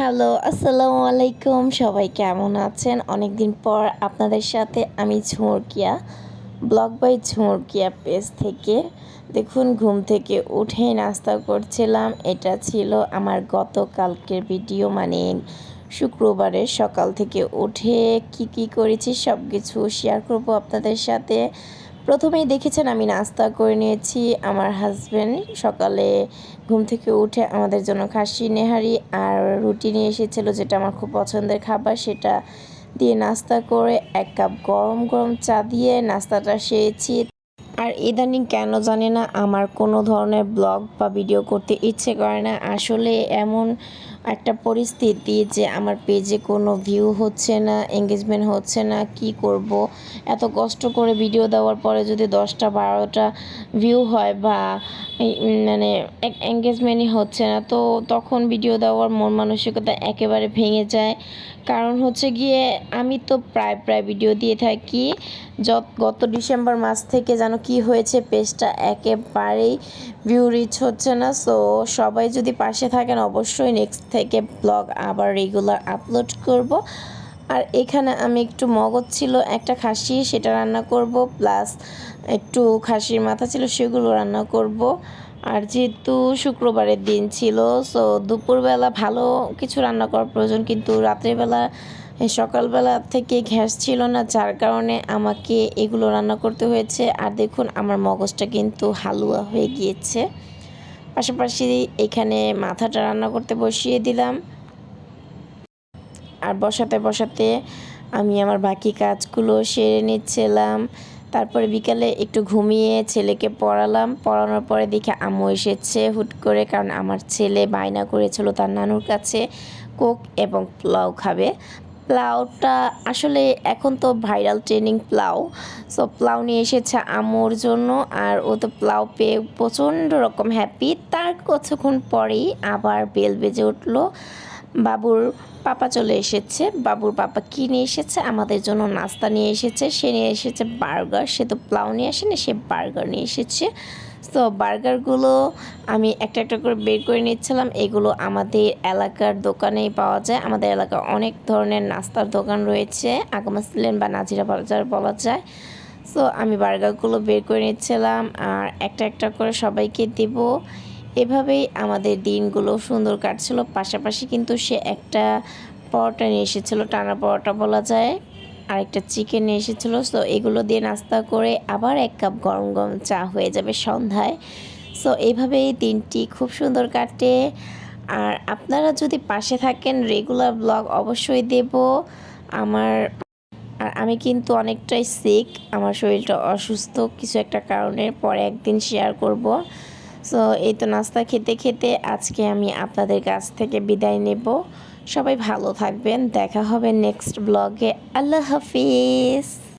Hello, আসসালামু আলাইকুম। সবাই কেমন আছেন? অনেক দিন পর আপনাদের সাথে আমি Jhumurkia, blog by Jhumurkia page থেকে। দেখুন, ঘুম থেকে উঠে নাস্তা করছিলাম। এটা ছিল আমার গতকালকের ভিডিও মানে শুক্রবারের সকাল থেকে উঠে কি কি করেছি সব কিছু শেয়ার করব আপনাদের সাথে। প্রথমেই দেখেছেন আমি নাস্তা করে নিয়েছি। আমার হাজব্যান্ড সকালে ঘুম থেকে উঠে আমাদের জন্য খাসি, নেহারি আর রুটি নিয়ে এসেছিল যেটা আমার খুব পছন্দের খাবার। সেটা দিয়ে নাস্তা করে এক কাপ গরম গরম চা দিয়ে নাস্তাটা সেরেছি। আর ইদানিং কেন জানি না আমার কোনো ধরনের ব্লগ বা ভিডিও করতে ইচ্ছে করে না। আসলে এমন একটা পরিস্থিতি যে আমার পেজে কোনো ভিউ হচ্ছে না এঙ্গেজমেন্ট হচ্ছে না, কি করব? এত কষ্ট করে ভিডিও দেওয়ার পরে যদি দশটা, বারোটা ভিউ হয় বা মানে এঙ্গেজমেন্টই হচ্ছে না, তো তখন ভিডিও দেওয়ার মন মানসিকতা একেবারে ভেঙে যায়। কারণ হচ্ছে গিয়ে আমি তো প্রায় প্রায় ভিডিও দিয়ে থাকি। যত, গত ডিসেম্বর মাস থেকে যেন কি হয়েছে পেজটা একেবারেই ভিউ রিচ হচ্ছে না। সো সবাই যদি পাশে থাকেন, অবশ্যই নেক্সট থেকে ব্লগ আবার রেগুলার আপলোড করব। আর এখানে আমি একটু মগজ ছিল, একটা খাসি, সেটা রান্না করব প্লাস একটু খাসির মাথা ছিল, সেগুলো রান্না করব। আর যেহেতু শুক্রবারের দিন ছিল সো দুপুরবেলা ভালো কিছু রান্না করার প্রয়োজন, কিন্তু রাত্রেবেলা সকালবেলা থেকে গ্যাস ছিল না, যার কারণে আমাকে এগুলো রান্না করতে হয়েছে। আর দেখুন, আমার মগজটা কিন্তু হালুয়া হয়ে গিয়েছে। পাশাপাশি এখানে মাথাটা রান্না করতে বসিয়ে দিলাম। আর বসাতে বসাতে আমি আমার বাকি কাজগুলো সেরে নিচ্ছিলাম। তারপরে বিকালে একটু ঘুমিয়ে ছেলেকে পড়ালাম। পড়ানোর পরে দেখে আম্মু এসেছে হুট করে, কারণ আমার ছেলে বায়না করেছিল তার নানুর কাছে কোক এবং পোলাও খাবে। প্লাউটা আসলে এখন তো viral training plough. So plough নিয়ে এসেছে আমোর জন্য আর ও তো প্লাউ পেয়ে প্রচণ্ড রকম হ্যাপি তার কতক্ষণ পরেই আবার বেল বেজে উঠল। বাবুর পাপা চলে এসেছে, বাবুর পাপা কী নিয়ে এসেছে? আমাদের জন্য নাস্তা নিয়ে এসেছে, সে নিয়ে এসেছে বার্গার, সে তো প্লাউ নিয়ে আসেনি, সে বার্গার নিয়ে এসেছে। তো বার্গারগুলো আমি একটা একটা করে বের করে নিচ্ছিলাম, এগুলো আমাদের এলাকার দোকানেই পাওয়া যায়। আমাদের এলাকায় অনেক ধরনের নাস্তার দোকান রয়েছে, আগামা সিলেন বা নাজিরা বাজার বলা যায়। সো আমি বার্গারগুলো বের করে নিচ্ছিলাম, আর একটা একটা করে সবাইকে দেবো। এভাবেই আমাদের দিনগুলো সুন্দর কাটছিল। পাশাপাশি কিন্তু সে একটা পরোটা নিয়ে এসেছিল, টানা পরোটা বলা যায়। আরেকটা চিকেন নিয়ে এসেছিল। সো এগুলো দিয়ে নাস্তা করে আবার এক কাপ গরম গরম চা হয়ে যাবে সন্ধ্যায়। সো এইভাবেই দিনটি খুব সুন্দর কাটে। আর আপনারা যদি পাশে থাকেন, রেগুলার ব্লগ অবশ্যই দেব। আমার, আর আমি কিন্তু অনেকটাই সিক আমার শরীরটা অসুস্থ, কিছু একটা কারণের পরে একদিন শেয়ার করব। সো এই তো নাস্তা খেতে খেতে আজকে আমি আপনাদের কাছ থেকে বিদায় নেব। সবাই ভালো থাকবেন। দেখা হবে নেক্সট ব্লগে আল্লাহ হাফিজ।